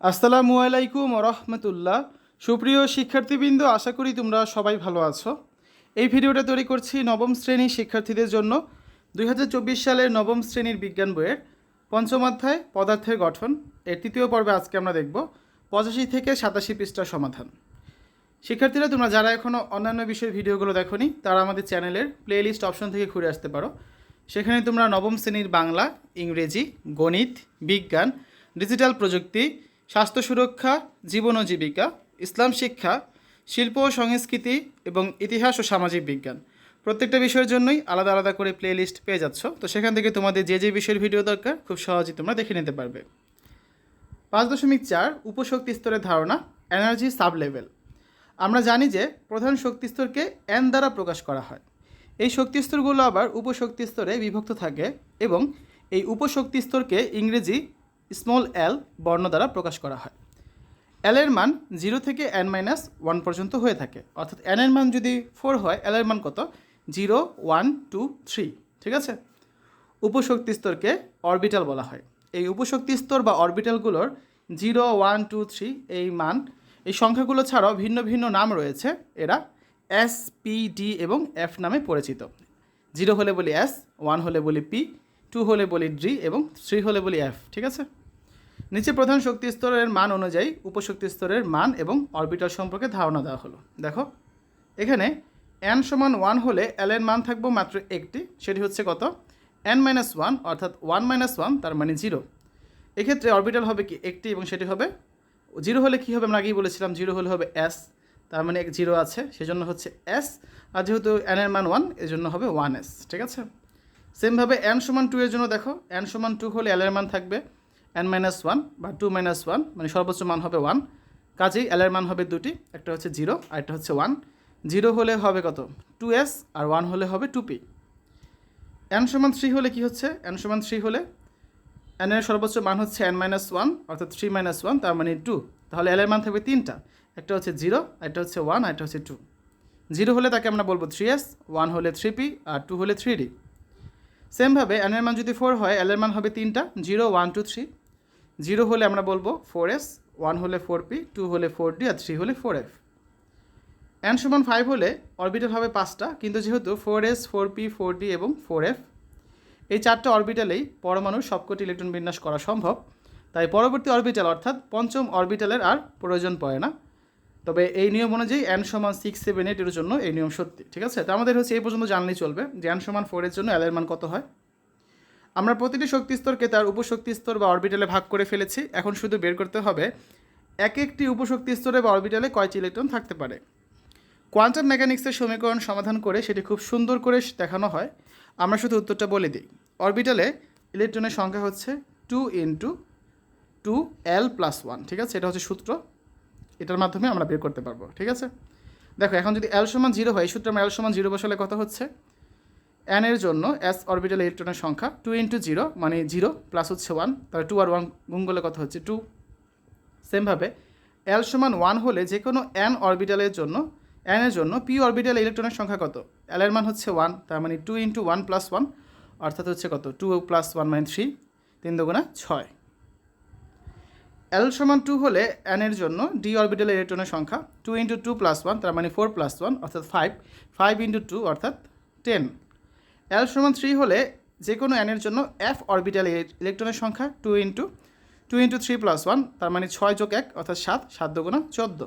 আসসালামু আলাইকুম রহমতুল্লাহ। সুপ্রিয় শিক্ষার্থীবৃন্দ, আশা করি তোমরা সবাই ভালো আছো। এই ভিডিওটা তৈরি করছি নবম শ্রেণির শিক্ষার্থীদের জন্য। দু হাজার চব্বিশ সালের নবম শ্রেণির বিজ্ঞান বইয়ের পঞ্চম অধ্যায়, পদার্থের গঠন। এর তৃতীয় পর্বে আজকে আমরা দেখব পঁচাশি থেকে সাতাশি পৃষ্ঠার সমাধান। শিক্ষার্থীরা, তোমরা যারা এখনও অন্যান্য বিষয়ের ভিডিওগুলো দেখোনি, তারা আমাদের চ্যানেলের প্লেলিস্ট অপশন থেকে ঘুরে আসতে পারো। সেখানে তোমরা নবম শ্রেণির বাংলা, ইংরেজি, গণিত, বিজ্ঞান ডিজিটাল প্রযুক্তি স্বাস্থ্য সুরক্ষা, জীবন ও জীবিকা, ইসলাম শিক্ষা, শিল্প ও সংস্কৃতি এবং ইতিহাস ও সামাজিক বিজ্ঞান। প্রত্যেকটা বিষয়ের জন্যই আলাদা আলাদা করে প্লেলিস্ট পেয়ে যাচ্ছ। তো সেখান থেকে তোমাদের যে যে বিষয়ের ভিডিও দরকার, খুব সহজেই তোমরা দেখে নিতে পারবে। পাঁচ দশমিক চার, উপশক্তি স্তরের ধারণা এনার্জি সাব লেভেল আমরা জানি যে প্রধান শক্তি স্তরকে এন দ্বারা প্রকাশ করা হয়। এই শক্তি স্তরগুলো আবার উপশক্তি স্তরে বিভক্ত থাকে এবং এই উপশক্তি স্তরকে ইংরেজি স্মল এল বর্ণ দ্বারা প্রকাশ করা হয়। এল এর মান জিরো থেকে এন মাইনাস ওয়ান পর্যন্ত হয়ে থাকে। অর্থাৎ এন এর মান যদি ফোর হয়, এল এর মান কত? Zero, one, two, three. ঠিক আছে? উপশক্তি স্তরকে অরবিটাল বলা হয়। এই উপশক্তি স্তর বা অরবিটালগুলোর জিরো, ওয়ান, টু, থ্রি এই মান, এই সংখ্যাগুলো ছাড়াও ভিন্ন ভিন্ন নাম রয়েছে। এরা এস পি ডি এবং এফ নামে পরিচিত। জিরো হলে বলি এস, ওয়ান হলে বলি পি টু হলে বলি ডি এবং থ্রি হলে বলি এফ, ঠিক আছে? নিচে প্রধান শক্তি স্তরের মান অনুযায়ী উপশক্তি স্তরের মান এবং অরবিটাল সম্পর্কে ধারণা দেওয়া হলো। দেখো, এখানে এন সমান ওয়ান হলে এল এর মান থাকব মাত্র একটি, সেটি হচ্ছে কত? এন মাইনাস ওয়ান অর্থাৎ ওয়ান মাইনাস ওয়ান তার মানে জিরো এক্ষেত্রে অরবিটাল হবে কি একটি এবং সেটি হবে জিরো হলে কী হবে? আমরা আগেই বলেছিলাম জিরো হলে হবে এস তার মানে এক জিরো আছে, সেজন্য হচ্ছে এস আর যেহেতু এন এর মান ওয়ানের জন্য হবে ওয়ান এস ঠিক আছে? সেমভাবে এন সমান টু এর জন্য দেখো এন সমান টু হলে এল এর মান থাকবে এন মাইনাস ওয়ান বা টু মাইনাস ওয়ান মানে সর্বোচ্চ মান হবে ওয়ান কাজেই এল এর মান হবে দুটি, একটা হচ্ছে জিরো আর একটা হচ্ছে ওয়ান জিরো হলে হবে কত? টু এস আর ওয়ান হলে হবে টু পি এন সমান থ্রি হলে কি হচ্ছে? এন সমান থ্রি হলে এর সর্বোচ্চ মান হচ্ছে এন মাইনাস ওয়ান অর্থাৎ থ্রি মাইনাস ওয়ান তার মানে টু তাহলে এল এর মান থাকবে তিনটা, একটা হচ্ছে জিরো একটা হচ্ছে ওয়ান আর একটা হচ্ছে টু জিরো হলে তাকে আমরা বলব থ্রি এস ওয়ান হলে থ্রি পি আর টু হলে থ্রি ডি সেমভাবে এন এর মান যদি ফোর হয় এল এর মান হবে তিনটা zero one two three zero হলে আমরা বলব ফোর এস ওয়ান হলে ফোর পি টু হলে ফোর ডি আর থ্রি হলে ফোর এফ এন সমান ফাইভ হলে অরবিটাল হবে পাঁচটা, কিন্তু যেহেতু four S four P four D এবং ফোর এফ এই চারটে অরবিটালেই পরমাণুর সবকটি ইলেকট্রন বিন্যাস করা সম্ভব। তাই পরবর্তী অরবিটাল অর্থাৎ পঞ্চম অরবিটালের আর প্রয়োজন পড়ে না। তবে এই নিয়ম অনুযায়ী এন সমান সিক্স সেভেন এইট এর জন্য এই নিয়ম সত্যি, ঠিক আছে? তো আমাদের হচ্ছে এই পর্যন্ত জানলেই চলবে যে এন সমান ফোরের জন্য এর মান কত হয়। আমরা প্রতিটি শক্তি স্তরকে তার উপশক্তি স্তর বা অরবিটালে ভাগ করে ফেলেছি। এখন শুধু বের করতে হবে এক একটি উপশক্তি স্তরে বা অরবিটালে কয়টি ইলেকট্রন থাকতে পারে। কোয়ান্টাম মেকানিক্সের সমীকরণ সমাধান করে সেটি খুব সুন্দর করে দেখানো হয়। আমরা শুধু উত্তরটা বলে দিই। অরবিটালে ইলেকট্রনের সংখ্যা হচ্ছে two into two L plus one ঠিক আছে? এটা হচ্ছে সূত্র। এটার মাধ্যমে আমরা বের করতে পারব, ঠিক আছে? দেখো, এখন যদি এল সমান জিরো হয়, এই সূত্রে আমরা এল সমান জিরো বসালে কত হচ্ছে? এন এর জন্য এস অরবিটাল ইলেকট্রনের সংখ্যা টু ইন্টু জিরো মানে জিরো প্লাস হচ্ছে ওয়ান তাহলে টু আর ওয়ান গুণ করলে কত হচ্ছে? টু সেমভাবে এল সমান ওয়ান হলে যে কোনো এন অরবিটালের জন্য এন এর জন্য পি অরবিটাল ইলেকট্রনের সংখ্যা কত? এল এর মান হচ্ছে ওয়ান তার মানে two into one plus one অর্থাৎ হচ্ছে কত? টু প্লাস ওয়ান মানে থ্রি তিন দুগুণা ছয়। এল সমান টু হলে এন জন্য ডি অরবিটাল ইলেকট্রনের সংখ্যা two into two plus one তার মানে ফোর প্লাস ওয়ান অর্থাৎ ফাইভ ফাইভ ইন্টু টু অর্থাৎ টেন এল সমান থ্রি হলে যে কোনো এনের জন্য এফ অরবিটাল ইলেকট্রনের সংখ্যা two into two into three plus one তার মানে ছয় যোগ এক, অর্থাৎ সাত সাত দুগুণা চোদ্দ।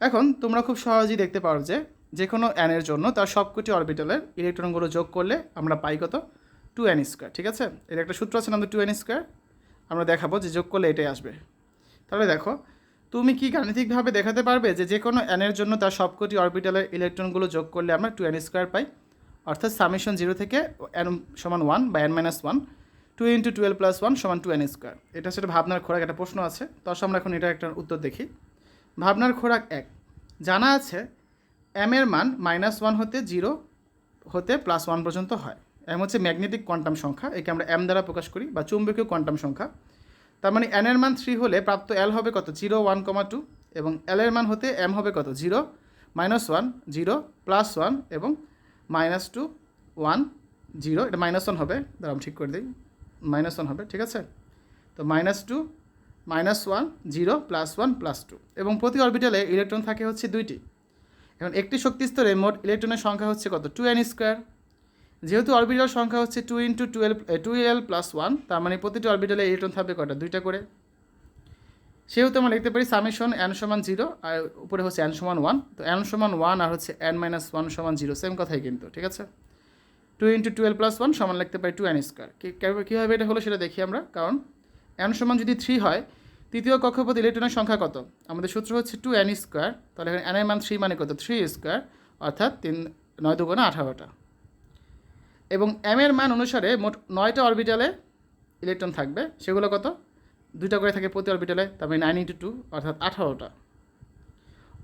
এখন তোমরা খুব সহজেই দেখতে পারো যে যে কোনো অ্যানের জন্য তার সবকটি অরবিটালের ইলেকট্রনগুলো যোগ করলে আমরা পাই কত? টু এন স্কোয়ার ঠিক আছে? এর একটা সূত্র আছে আমাদের টু এন স্কোয়ার আমরা দেখাবো যে যোগ করলে এটাই আসবে। তাহলে দেখো, তুমি কি গাণিতিকভাবে দেখাতে পারবে যে যে কোনো অ্যানের জন্য তার সবকটি অরবিটালের ইলেকট্রনগুলো যোগ করলে আমরা টু এন স্কোয়ার পাই? অর্থাৎ সামেশন জিরো থেকে এন সমান ওয়ান বা N minus one two into twelve plus one সমান টু এন স্কোয়ার এটা সেটা ভাবনার খোরাক, একটা প্রশ্ন আছে। তো আমরা এখন এটা একটা উত্তর দেখি। ভাবনার খোরাক এক। জানা আছে এম এর মান মাইনাস ওয়ান হতে জিরো হতে প্লাস ওয়ান পর্যন্ত হয়। এম হচ্ছে ম্যাগনেটিক কোয়ান্টাম সংখ্যা, একে আমরা এম দ্বারা প্রকাশ করি, বা চুম্বকীয় কোয়ান্টাম সংখ্যা। তার মানে এন এর মান থ্রি হলে প্রাপ্ত এল হবে কত? জিরো ওয়ান কমা টু এবং এল এর মান হতে এম হবে কত? Zero minus one zero plus one এবং মাইনাস টু ওয়ান জিরো এটা মাইনাস ওয়ান হবে। দাঁড়াম ঠিক করে দিই। মাইনাস ওয়ান হবে, ঠিক আছে? তো minus two minus one zero plus one plus two এবং প্রতি অরবিটালে ইলেকট্রন থাকে হচ্ছে দুইটি। এখন একটি শক্তি স্তরে মোট ইলেকট্রনের সংখ্যা হচ্ছে কত? টু এন স্কোয়ার যেহেতু অরবিটাল সংখ্যা হচ্ছে two into twelve two L plus one তার মানে প্রতিটি অরবিটালে ইলেকট্রন থাকবে কটা দুইটা করে। সেহেতু আমরা লিখতে পারি সামেশন এন সমান জিরো আর উপরে হচ্ছে এন সমান ওয়ান তো এন সমান ওয়ান আর হচ্ছে এন মাইনাস ওয়ান সমান জিরো সেম কথাই কিন্তু, ঠিক আছে? Two into twelve plus one সমান লিখতে পারি টু এন স্কোয়ার কীভাবে এটা হলো সেটা দেখি আমরা, কারণ এন সমান যদি থ্রি হয়, তৃতীয় কক্ষপথ ইলেকট্রনের সংখ্যা কত? আমাদের সূত্র হচ্ছে টু এন স্কোয়ার তাহলে এখানে এর মান থ্রি মানে কত? থ্রি স্কোয়ার অর্থাৎ তিন, নয় দুগুণে আঠারোটা। এবং এম এর মান অনুসারে মোট নয়টা অরবিটালে ইলেকট্রন থাকবে। সেগুলো কত? দুইটা করে থাকে প্রতি অরবিটালে তবে নাইন ইন্টু টু অর্থাৎ আঠারোটা।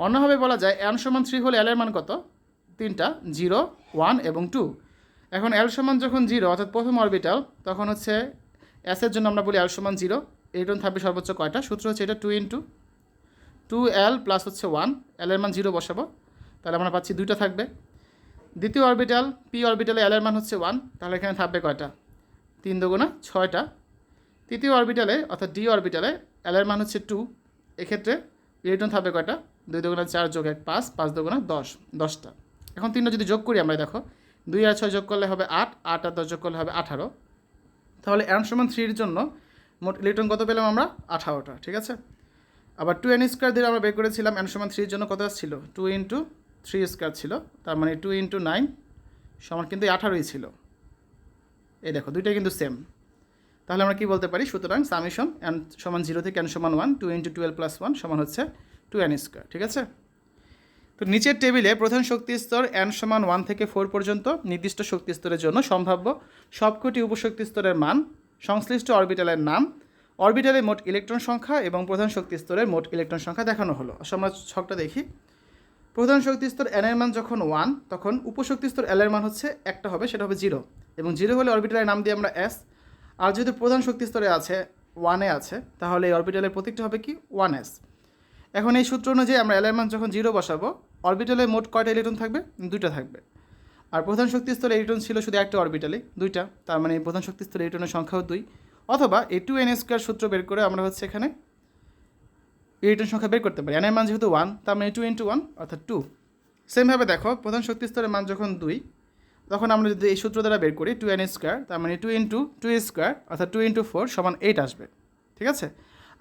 অন্যভাবে বলা যায় এন সমান থ্রি হলে এল এর মান কত? তিনটা জিরো ওয়ান এবং টু এখন এল সমান যখন জিরো অর্থাৎ প্রথম অরবিটাল, তখন হচ্ছে এস এর জন্য আমরা বলি এল সমান জিরো ইলেকট্রন থাকবে সর্বোচ্চ কয়টা? সূত্র হচ্ছে এটা two into two L plus হচ্ছে ওয়ান এল এর মান জিরো বসাবো। তাহলে আমরা পাচ্ছি দুইটা থাকবে। দ্বিতীয় অরবিটাল পি অরবিটালে এল এর মান হচ্ছে ওয়ান তাহলে এখানে থাকবে কয়টা? তিন দুগুণা ছয়টা। তৃতীয় অরবিটালে অর্থাৎ ডি অরবিটালে এল এর মান হচ্ছে টু এক্ষেত্রে ইলেকট্রন থাকবে কয়টা? দুই দুগুণা চার যোগ এক, পাঁচ পাঁচ দুগুণা দশ, দশটা। এখন তিনটা যদি যোগ করি আমরা, দেখো, দুই আর ছয় যোগ করলে হবে আট আট আর দশ যোগ করলে হবে আঠারো। তাহলে এম সমান থ্রির জন্য মোট ইলেকট্রন কত পেলাম আমরা? আঠারোটা, ঠিক আছে? আবার টু এন স্কোয়ার দিয়ে আমরা বের করেছিলাম এন সমান থ্রির জন্য কত ছিল টু ইন্টু থ্রি স্কোয়ার ছিল, তার মানে টু ইন্টু নাইন সমান কিন্তু আঠারোই ছিল। এই দেখো, দুইটাই কিন্তু সেম তাহলে আমরা কি বলতে পারি? সুতরাং সামেশন এন সমান জিরো থেকে এন সমান one two into twelve plus one সমান হচ্ছে টু এন স্কোয়ার ঠিক আছে? তো নিচের টেবিলে প্রধান শক্তি স্তর এন সমান ওয়ান থেকে ফোর পর্যন্ত নির্দিষ্ট শক্তি স্তরের জন্য সম্ভাব্য সবকটি উপশক্তি স্তরের মান, সংশ্লিষ্ট অরবিটালের নাম অরবিটালের মোট ইলেকট্রন সংখ্যা এবং প্রধান শক্তি স্তরের মোট ইলেকট্রন সংখ্যা দেখানো হলো। আমরা ছকটা দেখি। প্রধান শক্তি স্তর এন এর মান যখন ওয়ান তখন উপশক্তি স্তর এল এর মান হচ্ছে একটা হবে, সেটা হবে জিরো এবং জিরো হলে অরবিটালের নাম দিয়ে আমরা এস আর যেহেতু প্রধান শক্তি স্তরে আছে ওয়ানে আছে, তাহলে এই অরবিটালের প্রতীকটা হবে কি? ওয়ান এস এখন এই সূত্র অনুযায়ী আমরা এল এর মান যখন জিরো বসাবো অরবিটালে মোট কয়টা ইলেকট্রন থাকবে? দুইটা থাকবে। আর প্রধান শক্তি স্তরে ইলেকট্রন ছিল শুধু একটা অরবিটালে দুইটা। তার মানে প্রধান শক্তি স্তরে ইলেকট্রনের সংখ্যাও দুই। অথবা এ টু এন স্কোয়ার সূত্র বের করে আমরা হচ্ছে এখানে ইলেকট্রন সংখ্যা বের করতে পারি। এন এর মান যেহেতু ওয়ান তার মানে টু ইন্টু ওয়ান অর্থাৎ টু সেমভাবে দেখো, প্রধান শক্তি স্তরের মান যখন দুই, তখন আমরা যদি এই সূত্র দ্বারা বের করি টু এন স্কোয়ার তার মানে টু ইন্টু টু স্কোয়ার অর্থাৎ টু ইন্টু ফোর সমান এইট আসবে। ঠিক আছে?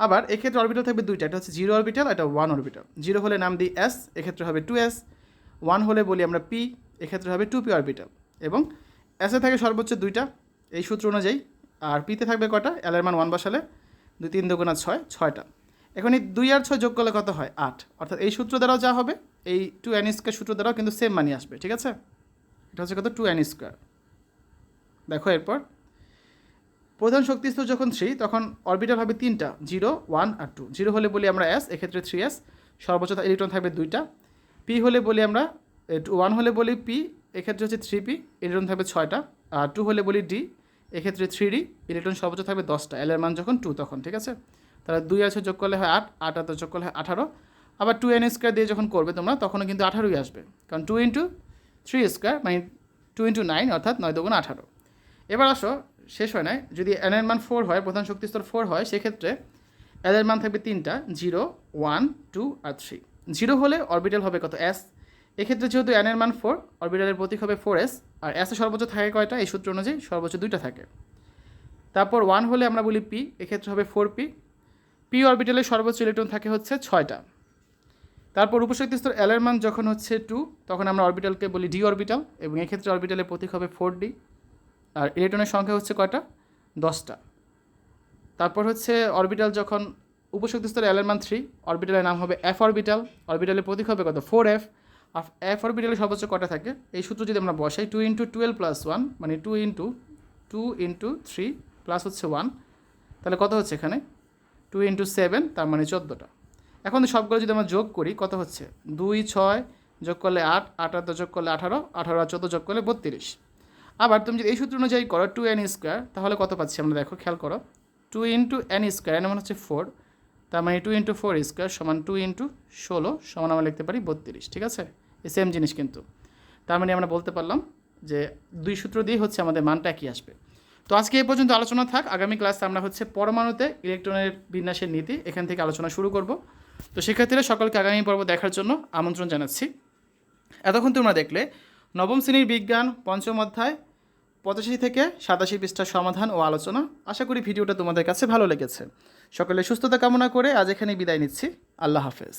আবার এক্ষেত্রে অরবিটাল থাকবে দুইটা, এটা হচ্ছে জিরো অরবিটাল এটা ওয়ান অরবিটাল জিরো হলে নাম দিই এস এক্ষেত্রে হবে টু এস ওয়ান হলে বলি আমরা পি এক্ষেত্রে হবে টু পি অরবিটাল এবং এসে থাকে সর্বোচ্চ দুইটা, এই সূত্র অনুযায়ী। আর পিতে থাকবে কটা? এল এর মান ওয়ান বসালে দুই তিন দুগুণা ছয়, ছয়টা। এখন এই দুই আর ছয় যোগ করলে কত হয়? আট। অর্থাৎ এই সূত্র দ্বারাও যা হবে, এই টু এন স্কোয়ার সূত্র দ্বারাও কিন্তু সেম মানি আসবে, ঠিক আছে? এটা হচ্ছে কত? টু এন স্কোয়ার দেখো এরপর। প্রধান শক্তি স্তর যখন থ্রি তখন অরবিটাল হবে তিনটা জিরো ওয়ান আর টু জিরো হলে বলি আমরা এস এক্ষেত্রে থ্রি এস সর্বোচ্চ ইলেকট্রন থাকবে দুইটা। পি হলে বলি আমরা ওয়ান হলে বলি পি এক্ষেত্রে হচ্ছে থ্রি পি ইলেকট্রন থাকবে ছয়টা। আর টু হলে বলি ডি এক্ষেত্রে থ্রি ডি ইলেকট্রন সর্বোচ্চ থাকবে দশটা। এল এর মান যখন টু তখন, ঠিক আছে? তাহলে দুই আছে যোগ করলে হয় আট আট আর যোগ করলে হয় আঠারো। আবার টু এন স্কোয়ার দিয়ে যখন করবে তোমরা, তখনও কিন্তু আঠারোই আসবে। কারণ টু ইন্টু থ্রি স্কোয়ার মানে টু ইন্টু নাইন অর্থাৎ নয় দুগুণ আঠারো। এবার আসো, শেষ হয় নাই। যদি এন এর মান ফোর হয়, প্রধান শক্তি স্তর ফোর হয়, সেক্ষেত্রে এল এর মান থাকবে তিনটা জিরো ওয়ান টু আর থ্রি জিরো হলে অরবিটাল হবে কত? এস এক্ষেত্রে যেহেতু এন এর মান ফোর অরবিটালের প্রতীক হবে ফোর এস আর এসে সর্বোচ্চ থাকে কয়টা? এই সূত্র অনুযায়ী সর্বোচ্চ দুইটা থাকে। তারপর ওয়ান হলে আমরা বলি পি এক্ষেত্রে হবে ফোর পি পি অরবিটালে সর্বোচ্চ ইলেকট্রন থাকে হচ্ছে ছয়টা। তারপর উপশক্তি স্তর এল এর মান যখন হচ্ছে টু তখন আমরা অরবিটালকে বলি ডি অরবিটাল এবং এক্ষেত্রে অরবিটালের প্রতীক হবে ফোর ডি আর ইলেকট্রনের সংখ্যা হচ্ছে কয়টা? দশটা। তারপর হচ্ছে অরবিটাল যখন উপশক্তি স্তরে এল এর মান থ্রি অরবিটালের নাম হবে এফ অরবিটাল অরবিটালের প্রতীক হবে কত? ফোর এফ আর এফ অরবিটালে সর্বোচ্চ কটা থাকে? এই সূত্র যদি আমরা বসাই two into twelve plus one মানে two into two into three plus হচ্ছে ওয়ান তাহলে কত হচ্ছে এখানে? টু ইন্টু সেভেন, তার মানে চোদ্দোটা। এখন সবগুলো যদি আমরা যোগ করি, কত হচ্ছে? দুই, ছয় যোগ করলে আট আট যোগ করলে আঠারো আঠারো আর চোদ্দ যোগ করলে বত্রিশ। আবার তুমি যদি এই সূত্র অনুযায়ী করো টু এন স্কোয়ার তাহলে কত পাচ্ছি আমরা? দেখো, খেয়াল করো। Two into N square N মানে হচ্ছে ফোর তার মানে টু ইন্টু ফোর স্কোয়ার সমান টু ইন্টু ষোলো, সমান আমরা লিখতে পারি বত্রিশ, ঠিক আছে? এই সেম জিনিস কিন্তু। তার মানে আমরা বলতে পারলাম যে দুই সূত্র দিয়ে হচ্ছে আমাদের মানটা একই আসবে। তো আজকে এই পর্যন্ত আলোচনা থাক। আগামী ক্লাসে আমরা হচ্ছে পরমাণুতে ইলেকট্রনের বিন্যাসের নীতি, এখান থেকে আলোচনা শুরু করব। তো শিক্ষার্থীরা সকলকে আগামী পর্ব দেখার জন্য আমন্ত্রণ জানাচ্ছি। এতক্ষণ তোমরা দেখলে নবম শ্রেণির বিজ্ঞান, পঞ্চম অধ্যায়, পঁচাশি থেকে সাতাশি পৃষ্ঠার সমাধান ও আলোচনা। আশা করি ভিডিওটা তোমাদের কাছে ভালো লেগেছে। সকলে সুস্থতা কামনা করে আজ এখানে বিদায় নিচ্ছি। আল্লাহ হাফেজ।